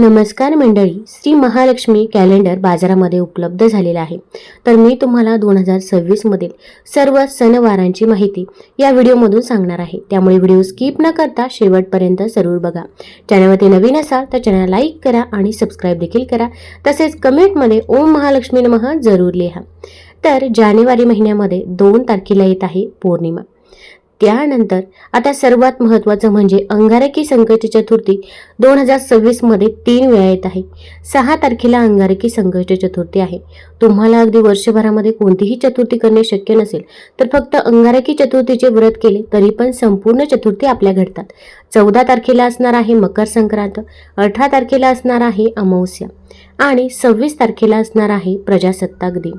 नमस्कार मंडळी श्री महालक्ष्मी कॅलेंडर बाजारामध्ये उपलब्ध झालेला आहे. तर मी तुम्हाला दोन हजार सव्वीसमधील सर्व सणवारांची माहिती या व्हिडिओमधून सांगणार आहे. त्यामुळे व्हिडिओ स्किप न करता शेवटपर्यंत जरूर बघा. चॅनलवरती नवीन असाल तर चॅनल लाईक करा आणि सबस्क्राईब देखील करा. तसेच कमेंटमध्ये ओम महालक्ष्मी नमः जरूर लिहा. तर जानेवारी महिन्यामध्ये दोन तारखेला येत आहे पौर्णिमा. त्यानंतर आता सर्वात महत्त्वाचं म्हणजे अंगारकी संकट चतुर्थी दोन हजार सव्वीसमध्ये तीन वेळा येत आहे. सहा तारखेला अंगारकी संकट चतुर्थी आहे. तुम्हाला अगदी वर्षभरामध्ये कोणतीही चतुर्थी करणे शक्य नसेल तर फक्त अंगारकी चतुर्थीचे व्रत केले तरी पण संपूर्ण चतुर्थी आपल्या घडतात. चौदा तारखेला असणार आहे मकर संक्रांत अठरा तारखेला असणार आहे अमावस्या आणि सव्वीस तारखेला असणार आहे प्रजासत्ताक दिन.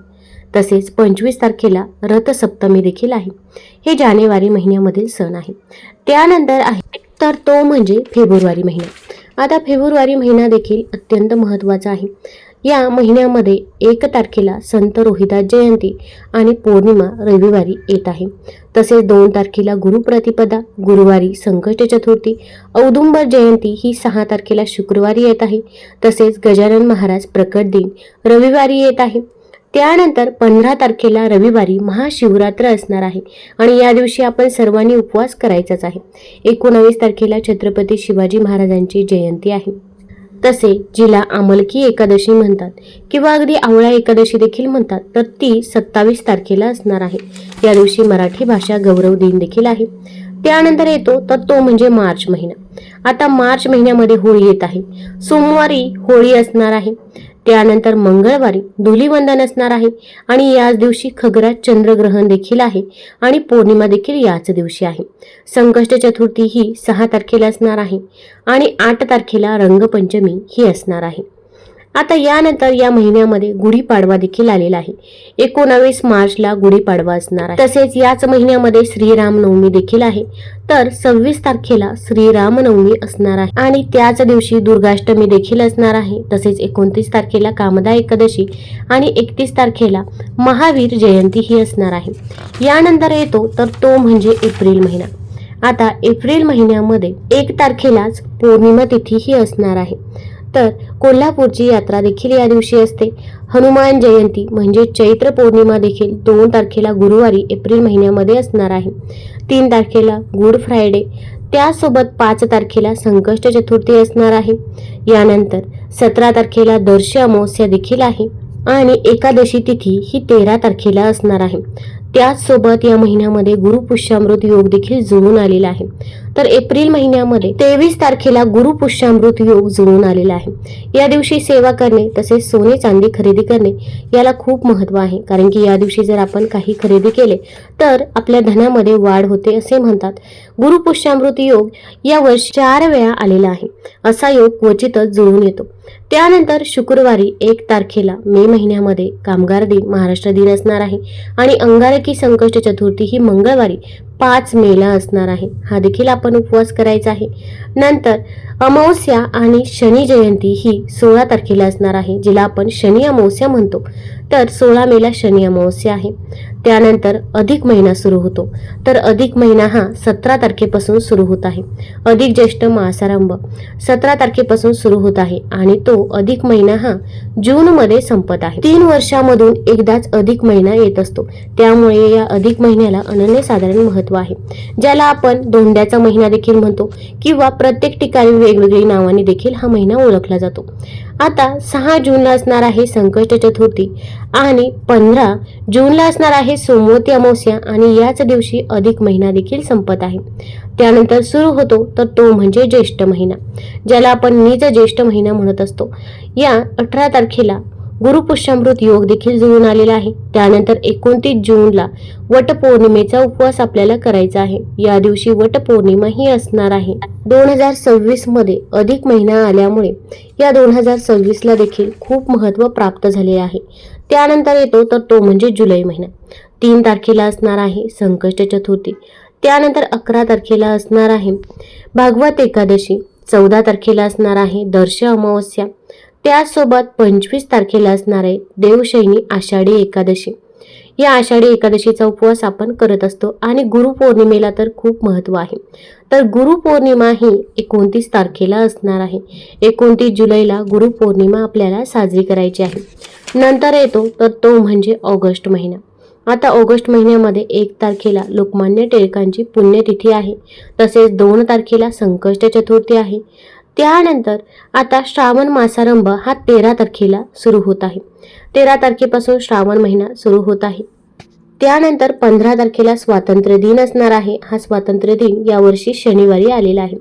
तसेच पंचवीस तारखेला रथसप्तमी देखील आहे. हे जानेवारी महिन्यामधील सण आहे. त्यानंतर आहे तर तो म्हणजे फेब्रुवारी महिना. आता फेब्रुवारी महिना देखील अत्यंत महत्त्वाचा आहे. या महिन्यामध्ये एक तारखेला संत रोहिदास जयंती आणि पौर्णिमा रविवारी येत आहे. तसेच दोन तारखेला गुरुप्रतिपदा गुरुवारी संकट चतुर्थी औदुंबर जयंती ही सहा तारखेला शुक्रवारी येत आहे. तसेच गजानन महाराज प्रकट दिन रविवारी येत आहे. त्यानंतर पंधरा तारखेला रविवारी महाशिवरात्र असणार आहे आणि या दिवशी आपण सर्वांनी उपवास करायचाच आहे. एकोणावीस तारखेला छत्रपती शिवाजी महाराजांची जयंती आहे. तसे जिला आमलकी एकादशी म्हणतात किंवा अगदी आवळा एकादशी देखील म्हणतात तर ती सत्तावीस तारखेला असणार आहे. या दिवशी मराठी भाषा गौरव दिन देखील आहे. त्यानंतर येतो तर तो म्हणजे मार्च महिना. आता मार्च महिन्यामध्ये होळी येत आहे. सोमवारी होळी असणार आहे. त्यानंतर मंगळवारी धुलीवंदन असणार आहे आणि याच दिवशी खगरात चंद्रग्रहण देखील आहे आणि पौर्णिमा देखील याच दिवशी आहे. संकष्ट चतुर्थी ही सहा तारखेला असणार आहे आणि आठ तारखेला रंगपंचमी ही असणार आहे. आता यानंतर या महिन्यामध्ये गुढीपाडवा देखील आलेला आहे. एकोणावीस मार्चला गुढीपाडवा असणार आहे. तसेच याच महिन्यामध्ये श्रीरामनवमी देखील आहे. तर सव्वीस तारखेला श्रीरामनवमी असणार आहे. आणि त्याच दिवशी दुर्गाष्टमी देखील असणार आहे. तसेच एकोणतीस तारखेला कामदा एकादशी आणि एकतीस तारखेला महावीर जयंती ही असणार आहे. यानंतर येतो तर तो म्हणजे एप्रिल महिना. आता एप्रिल महिन्यामध्ये एक तारखेलाच पौर्णिमा तिथी ही असणार आहे. तर कोल्हापूरची यात्रा देखील या दिवशी असते. हनुमान जयंती म्हणजे चैत्र पौर्णिमा देखील दोन तारखेला गुरुवारी एप्रिल महिन्यामध्ये असणार आहे. तीन तारखेला गुड फ्रायडे त्यासोबत पाच तारखेला संकष्ट चतुर्थी असणार आहे. यानंतर सतरा तारखेला दर्श अमावस्या देखील आहे आणि एकादशी तिथी ही तेरा तारखेला असणार आहे. त्याचसोबत या महिन्यामध्ये गुरुपुष्यामृत योग देखील जुळून आलेला आहे. तर एप्रिल महिन्यामध्ये तेवीस तारखेला गुरुपुष्यामृत योग जुळून आलेला आहे. या दिवशी सेवा करणे तसेच सोने चांदी खरेदी करणे याला खूप महत्त्व आहे. कारण की या दिवशी जर आपण काही खरेदी केले तर आपल्या धनामध्ये वाढ होते असे म्हणतात. गुरुपुष्यामृत योग या वर्ष चार वेळा आलेला आहे. असा योग क्वचितच जुळून येतो. त्यानंतर शुक्रवारी एक तारखेला मे महिन्यामध्ये कामगार दिन महाराष्ट्र दिन असणार आहे. आणि अंगारकी संकष्ट चतुर्थी ही मंगळवारी पाच मेला असणार आहे. हा देखील आपण उपवास करायचा आहे. नंतर अमावस्या आणि शनी जयंती ही सोळा तारखेला असणार आहे जिला आपण शनी अमावस्या म्हणतो. तर सोळा मेला शनी अमावस्या आहे. त्यानंतर अधिक महिना सुरू होतो. तर अधिक महिना हा सतरा तारखेपासून सुरू होत आहे. अधिक ज्येष्ठ मासारंभ सतरा तारखेपासून सुरू होत आहे आणि तो अधिक महिना हा जून मध्ये संपत आहे. तीन वर्षामधून एकदाच अधिक महिना येत असतो. त्यामुळे या अधिक महिन्याला अनन्यसाधारण महत्त्व आहे. ज्याला आपण धोंड्याचा महिना देखील म्हणतो किंवा प्रत्येक ठिकाणी वेगवेगळी नावाने देखील हा महिना ओळखला जातो. आता सहा जूनला असणार आहे संकष्ट चतुर्थी आणि पंधरा जूनला असणार आहे सोमवती अमावस्या आणि याच दिवशी अधिक महिना देखील संपत आहे. त्यानंतर सुरू होतो तर तो म्हणजे ज्येष्ठ महिना ज्याला आपण निज ज्येष्ठ महिना म्हणत असतो. या अठरा तारखेला गुरुपुष्यामृत योग देखील जुळून आलेला आहे. त्यानंतर एकोणतीस जूनला वटपौर्णिमेचा उपवास आपल्याला करायचा आहे. या दिवशी वटपौर्णिमा ही असणार आहे. दोन हजार सव्वीसमध्ये अधिक महिना आल्यामुळे या दोन हजार सव्वीस ला देखील खूप महत्त्व प्राप्त झाले आहे. त्यानंतर येतो तर तो म्हणजे जुलै महिना. तीन तारखेला असणार आहे संकष्ट चतुर्थी. त्यानंतर अकरा तारखेला असणार आहे भागवत एकादशी. चौदा तारखेला असणार आहे दर्श अमावस्या. त्याचसोबत पंचवीस तारखेला असणार आहे देवशैनी आषाढी एकादशी. या आषाढी एकादशीचा उपवास आपण करत असतो आणि गुरुपौर्णिमेला तर खूप महत्त्व आहे. तर गुरुपौर्णिमा ही एकोणतीस तारखेला असणार आहे. एकोणतीस जुलैला गुरुपौर्णिमा आपल्याला साजरी करायची आहे. नंतर येतो तर तो म्हणजे ऑगस्ट महिना. आता ऑगस्ट महिन्यामध्ये एक तारखेला लोकमान्य टिळकांची पुण्यतिथी आहे. तसेच दोन तारखेला संकष्ट चतुर्थी आहे. त्यानंतर आता श्रावण मासारंभ हा तेरा तारखेला सुरू होत आहे. तेरा तारखेपासून श्रावण महिना सुरू होत आहे. त्यानंतर पंधरा तारखेला स्वातंत्र्य दिन असणार आहे. हा स्वातंत्र्य दिन यावर्षी शनिवारी आलेला आहे.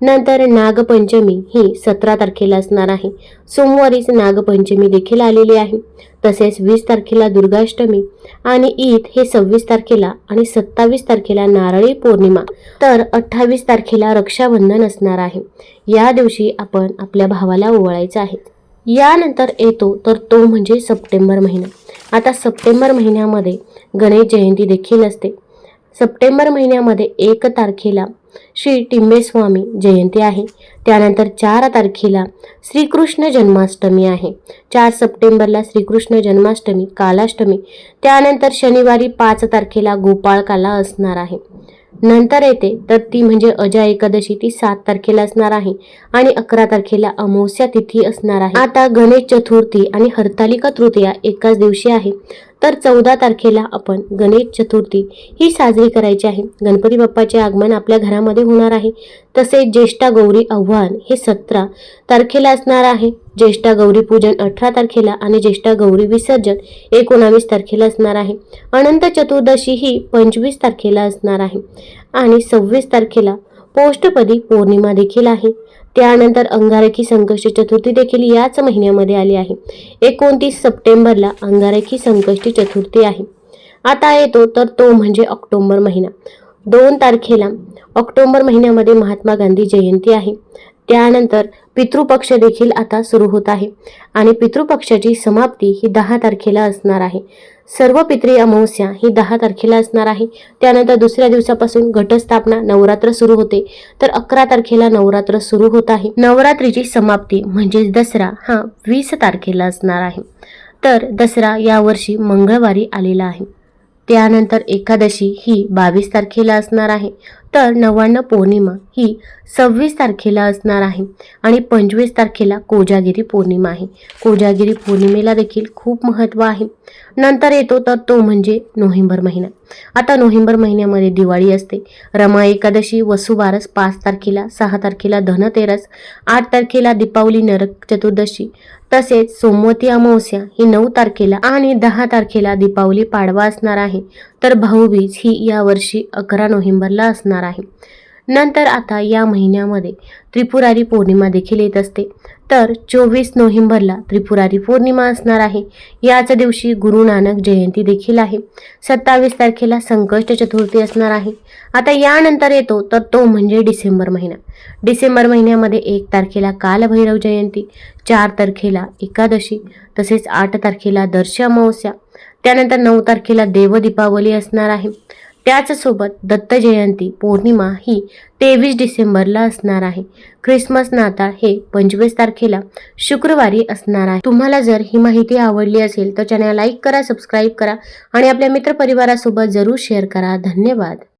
नंतर नागपंचमी ही सतरा तारखेला असणार आहे. सोमवारीच नागपंचमी देखील आलेली आहे. तसेच वीस तारखेला दुर्गाष्टमी आणि ईद हे सव्वीस तारखेला आणि सत्तावीस तारखेला नारळी पौर्णिमा. तर अठ्ठावीस तारखेला रक्षाबंधन असणार आहे. या दिवशी आपण आपल्या भावाला ओवाळायचं आहे. यानंतर येतो तर तो म्हणजे सप्टेंबर महिना. आता सप्टेंबर महिन्यामध्ये गणेश जयंती देखील असते. सप्टेंबर महिन्यामध्ये एक तारखेला श्री टिंबेस्वामी जयंती आहे. त्यानंतर चार तारखेला श्रीकृष्ण जन्माष्टमी आहे. चार सप्टेंबरला श्रीकृष्ण जन्माष्टमी कालाष्टमी त्यानंतर शनिवारी पाच तारखेला गोपाळकाला असणार आहे. नंतर येते तर ती म्हणजे अजा एकादशी ती सात तारखेला असणार आहे आणि अकरा तारखेला अमावस्या तिथी असणार आहे. आता गणेश चतुर्थी आणि हरतालिका तृतीया एकाच दिवशी आहे. तर चौदा तारखेला आपण गणेश चतुर्थी ही साजरी करायची आहे. गणपती बाप्पाचे आगमन आपल्या घरामध्ये होणार आहे. तसेच ज्येष्ठा गौरी आव्हान हे सतरा तारखेला असणार आहे. ज्येष्ठा गौरी पूजन अठरा तारखेला आणि ज्येष्ठा गौरी विसर्जन एकोणावीस तारखेला असणार आहे. अनंत चतुर्दशी ही पंचवीस तारखेला असणार आहे. आणि सव्वीस तारखेला पोष्टपदी पौर्णिमा देखील आहे. त्यानंतर अंगारकी संकष्टी चतुर्थी देखील याच महिन्यामध्ये आली आहे. एकोणतीस सप्टेंबरला अंगारकी संकष्टी चतुर्थी आहे. आता येतो तर तो म्हणजे ऑक्टोबर महिना. दोन तारखेला ऑक्टोबर महिन्यामध्ये महात्मा गांधी जयंती आहे. त्यानंतर पितृपक्ष देखील आता सुरू होत आहे आणि पितृपक्षाची समाप्ती ही दहा तारखेला असणार आहे. सर्व पित्री अमावस्या ही दहा तारखेला असणार आहे. त्यानंतर दुसऱ्या दिवसापासून घटस्थापना नवरात्र सुरू होते. तर अकरा तारखेला नवरात्र सुरू होत आहे. नवरात्रीची समाप्ती म्हणजेच दसरा हा वीस तारखेला असणार आहे. तर दसरा यावर्षी मंगळवारी आलेला आहे. त्यानंतर एकादशी ही बावीस तारखेला असणार आहे. तर नव्याण्णव पौर्णिमा ही सव्वीस तारखेला असणार आहे. आणि पंचवीस तारखेला कोजागिरी पौर्णिमा आहे. कोजागिरी पौर्णिमेला देखील खूप महत्त्व आहे. नंतर येतो तर तो म्हणजे नोव्हेंबर महिना. आता नोव्हेंबर महिन्यामध्ये दिवाळी असते. रमा एकादशी वसुबारस पाच तारखेला सहा तारखेला धनतेरस आठ तारखेला दीपावली नरक चतुर्दशी. तसेच सोमवती अमावस्या ही नऊ तारखेला आणि दहा तारखेला दीपावली पाडवा असणार आहे. तर भाऊबीज ही यावर्षी अकरा नोव्हेंबरला असणार आहे. नंतर आता या महिन्यामध्ये त्रिपुरारी पौर्णिमा देखील येत असते. तर चोवीस नोव्हेंबरला त्रिपुरारी पौर्णिमा असणार आहे. याच दिवशी गुरु नानक जयंती देखील आहे. सत्तावीस तारखेला संकष्ट चतुर्थी असणार आहे. आता यानंतर येतो तर तो म्हणजे डिसेंबर महिना. डिसेंबर महिन्यामध्ये एक तारखेला कालभैरव जयंती चार तारखेला एकादशी तसेच आठ तारखेला दर्श अमावस्या त्यानंतर नऊ तारखेला देव दीपावली असणार आहे. त्याचसोबत दत्त जयंती पौर्णिमा ही तेवीस डिसेंबरला असणार आहे. ख्रिसमस नाताळ हे पंचवीस तारखेला शुक्रवारी असणार आहे. तुम्हाला जर ही माहिती आवडली असेल तर चॅनल लाईक करा सबस्क्राईब करा आणि आपल्या मित्रपरिवारासोबत जरूर शेअर करा. धन्यवाद.